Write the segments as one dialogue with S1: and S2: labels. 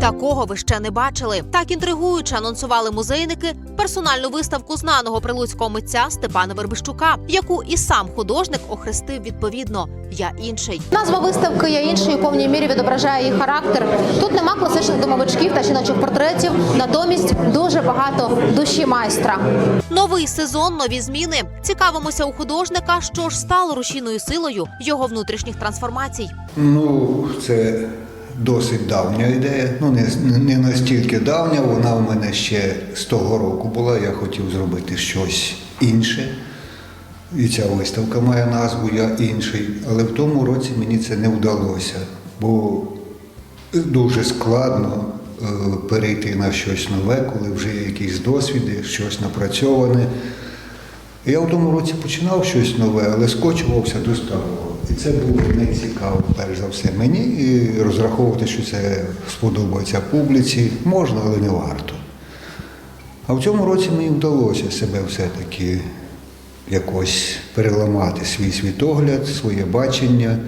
S1: Такого ви ще не бачили. Так інтригуюче анонсували музейники персональну виставку знаного прилуцького митця Степана Вербищука, яку і сам художник охрестив відповідно Я інший.
S2: Назва виставки Я інший у повній мірі відображає її характер. Тут нема класичних домовичків та жіночих портретів, натомість дуже багато душі майстра.
S1: Новий сезон, нові зміни. Цікавимося у художника, що ж стало рушійною силою його внутрішніх трансформацій.
S3: Ну, це досить давня ідея. Ну, не, не настільки давня, вона в мене ще з того року була. Я хотів зробити щось інше. І ця виставка має назву Я інший. Але в тому році мені це не вдалося, бо дуже складно е, перейти на щось нове, коли вже є якісь досвіди, щось напрацьоване. Я в тому році починав щось нове, але скочувався до старого. І це було не цікаво, перш за все, мені. І розраховувати, що це сподобається публіці, можна, але не варто. А в цьому році мені вдалося себе все-таки якось переламати свій світогляд, своє бачення.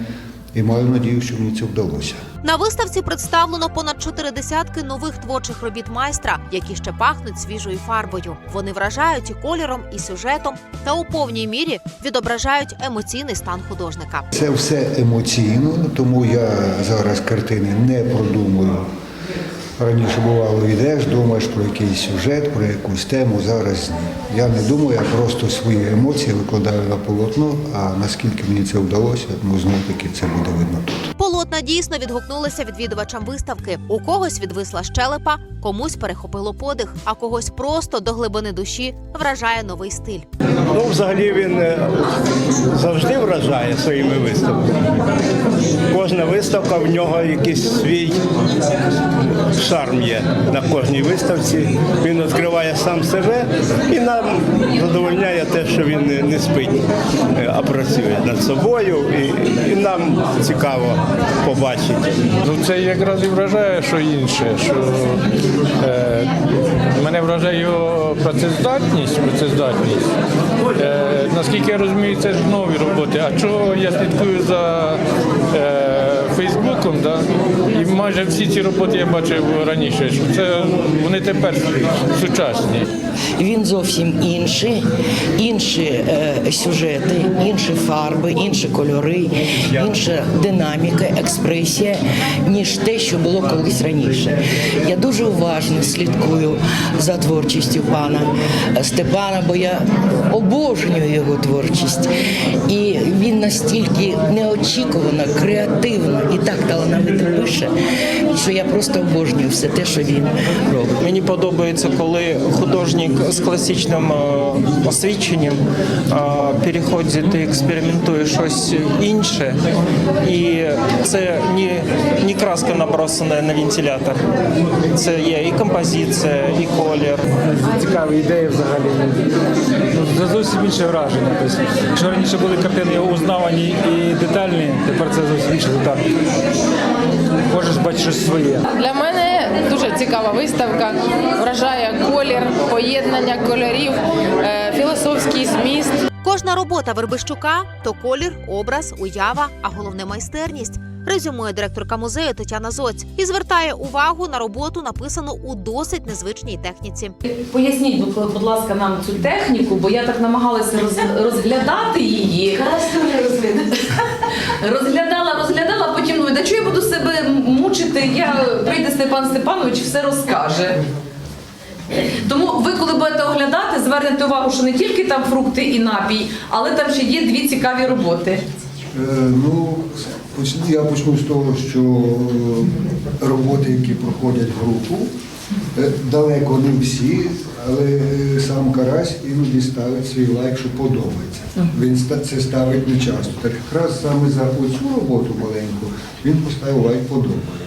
S3: І маю надію, що мені це вдалося.
S1: На виставці представлено понад чотири десятки нових творчих робіт майстра, які ще пахнуть свіжою фарбою. Вони вражають і кольором, і сюжетом, та у повній мірі відображають емоційний стан художника.
S3: Це все емоційно, тому я зараз картини не продумую. Раніше бувало, йдеш, думаєш про якийсь сюжет, про якусь тему. Зараз ні. Я не думаю, я просто свої емоції викладаю на полотно, а наскільки мені це вдалося, ну знову таки це буде видно тут.
S1: Полотна дійсно відгукнулися відвідувачам виставки. У когось відвисла щелепа, комусь перехопило подих, а когось просто до глибини душі вражає новий стиль.
S4: Ну, взагалі він е, завжди вражає своїми виставками. Кожна виставка в нього якийсь свій шарм є на кожній виставці. Він відкриває сам себе і нам задовольняє те, що він не- спить, е, а працює над собою. І, і нам цікаво побачити.
S5: Ну, це якраз і вражає, що інше. Що, е, мене вражає його працездатність, працездатність. Е, наскільки я розумію, це ж нові роботи. А чого я слідкую за е, Фейсбуком, да? і майже всі ці роботи я бачив раніше. Що це вони тепер сучасні.
S6: Він зовсім інший, інші е, сюжети, інші фарби, інші кольори, інша динаміка, експресія, ніж те, що було колись раніше. Я дуже уважно слідкую за творчістю пана Степана, бо я обожнюю його творчість. І він настільки неочікувано, креативно і так талановито пише, що я просто обожнюю все те, що він робить.
S7: Мені подобається, коли художник з класичним е, освіченням е, переходить і експериментує щось інше, і це не, не краска набросана на вентилятор. Це є і композиція, і колір.
S8: цікаві ідеї взагалі. Ну, це зовсім інше враження. Тобто, якщо раніше були картини узнавані і детальні, тепер це зовсім інший результат. Щось своє.
S9: Для мене дуже цікава виставка. Вражає колір, поєднання кольорів, е, філософський зміст.
S1: Кожна робота Вербищука то колір, образ, уява, а головне майстерність. Резюмує директорка музею Тетяна Зоць і звертає увагу на роботу, написану у досить незвичній техніці.
S10: Поясніть, будь будь ласка, нам цю техніку, бо я так намагалася роз- розглядати її. Розглядала, розглядала, думаю, чого я буду себе мучити? Я прийде Степан Степанович, і все розкаже. Тому ви, коли будете оглядати, звернете увагу, що не тільки там фрукти і напій, але там ще є дві цікаві роботи.
S3: Е, Ну, я почну з того, що е, роботи, які проходять групу, далеко не всі, але е, сам Карась іноді ставить свій лайк, що подобається. Він це ставить не часто. Так якраз саме за оцю роботу маленьку він поставив лайк подобається.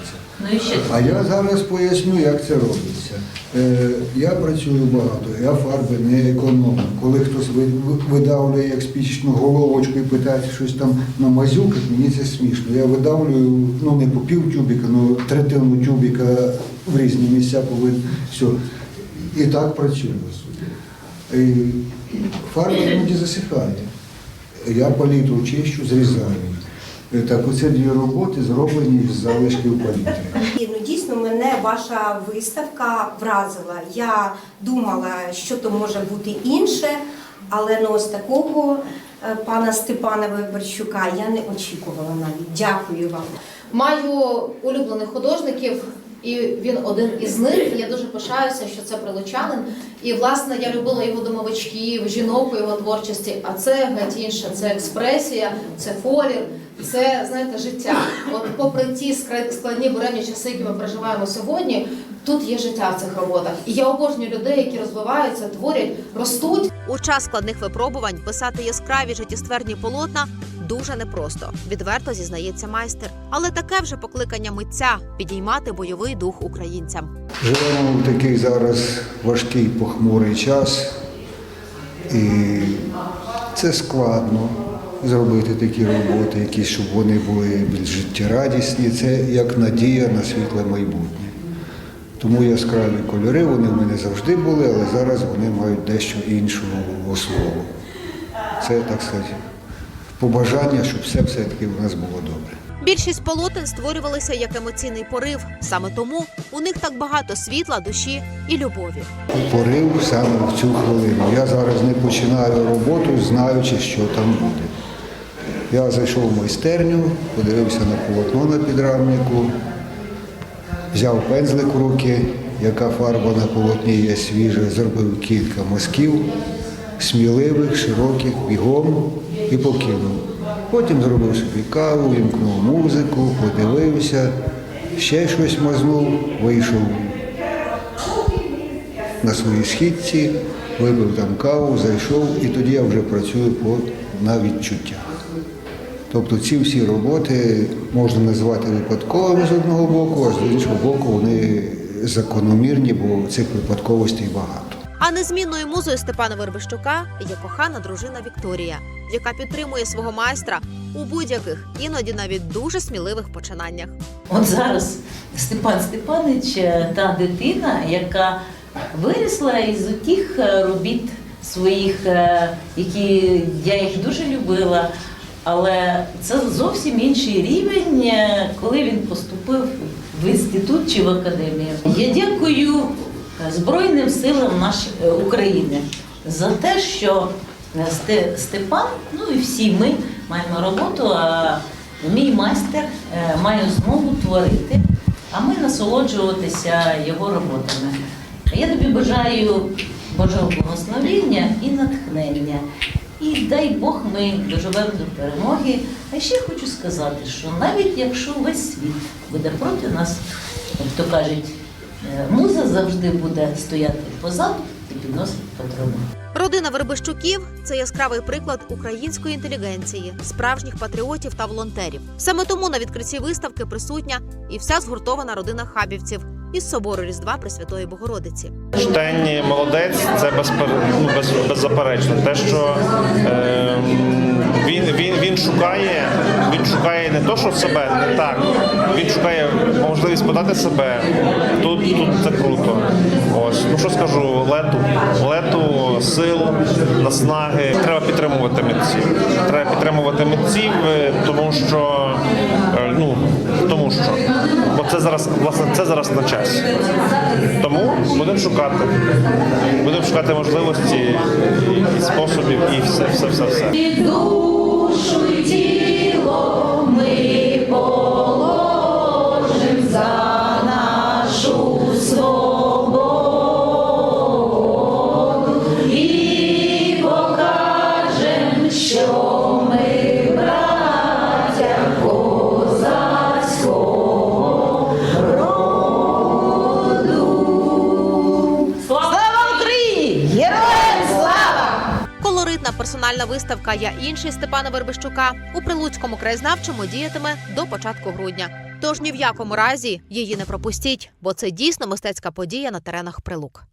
S10: Ну і ще
S3: А я зараз поясню, як це робиться. Е, я працюю багато, я фарби не економлю. Коли хтось ви- ви- видавлює як спічну головочку і питає щось там намазюкати, мені це смішно. Я видавлюю ну не по пів тюбіка, ну третину тюбіка в різні місця повинен. Все. І так працюю. І фарба іноді засихає. Я палітру чищу, зрізаю. Так, оце дві роботи зроблені з залишків палітри.
S11: Ну, дійсно мене ваша виставка вразила. Я думала, що то може бути інше, але ну, ось такого е, пана Степана Виборчука я не очікувала навіть. Дякую вам.
S2: Маю улюблених художників, і він один із них. Я дуже пишаюся, що це прилучанин. І власне я любила його домовичків, жінок у його творчості. А це геть інше. Це експресія, це колір, це знаєте життя. От попри ті складні буремні часи, які ми переживаємо сьогодні, тут є життя в цих роботах. І я обожнюю людей, які розвиваються, творять, ростуть.
S1: У час складних випробувань писати яскраві життєстверні полотна дуже непросто, відверто зізнається майстер. Але таке вже покликання митця підіймати бойовий дух українцям.
S3: Живемо в такий зараз важкий похмурий час, і це складно зробити такі роботи, якісь, щоб вони були більш життєрадісні. Це як надія на світле майбутнє. Тому яскраві кольори вони в мене завжди були, але зараз вони мають дещо іншу основу. Це, так сказати, побажання, щоб все все-таки у нас було добре.
S1: Більшість полотен створювалися як емоційний порив. Саме тому у них так багато світла, душі і любові.
S3: порив саме в цю хвилину. Я зараз не починаю роботу, знаючи, що там буде. Я зайшов в майстерню, подивився на полотно на підрамнику, взяв пензлик в руки, яка фарба на полотні є свіжа, зробив кілька мазків, сміливих, широких, бігом і покинув. Потім зробив собі каву, вімкнув музику, подивився, ще щось мазнув, вийшов на своїй східці, випив там каву, зайшов, і тоді я вже працюю по, на відчуттях. Тобто ці всі роботи можна назвати випадковими з одного боку, а з іншого боку вони закономірні, бо цих випадковостей багато.
S1: А незмінною музою Степана Вербищука є кохана дружина Вікторія, яка підтримує свого майстра у будь-яких, іноді навіть дуже сміливих починаннях.
S12: От зараз Степан Степанович е, та дитина, яка вирісла із тих е, робіт своїх, е, які я їх дуже любила. Але це зовсім інший рівень, коли він поступив в інститут чи в академію. Я дякую Збройним силам нашої України за те, що е, Степан, ну і всі ми маємо роботу, а мій майстер е, має змогу творити, а ми насолоджуватися його роботами. Я тобі бажаю Божого благословення і натхнення. І дай Бог ми доживемо до перемоги. А ще хочу сказати, що навіть якщо весь світ буде проти нас, то кажуть, е, муза завжди буде стояти позаду і підносити патрони.
S1: Родина Вербищуків це яскравий приклад української інтелігенції, справжніх патріотів та волонтерів. Саме тому на відкритті виставки присутня і вся згуртована родина хабівців із собору Різдва Пресвятої Богородиці.
S13: Штень молодець, це безпер... ну, без... беззаперечно. Те, що е, він, він, він шукає, він шукає не то, що себе, не так. Він шукає можливість подати себе. Тут, тут це круто. Ось, ну що скажу, лету, лету, сил, наснаги. Треба підтримувати митців. Треба підтримувати митців, е, тому що е, ну, тому що. Бо це зараз, власне, це зараз на часі. Тому будемо шукати. Будемо шукати можливості і способів, і все, все, все, все.
S1: Dušu персональна виставка Я інший Степана Вербищука у Прилуцькому краєзнавчому діятиме до початку грудня. Тож ні в якому разі її не пропустіть, бо це дійсно мистецька подія на теренах Прилук.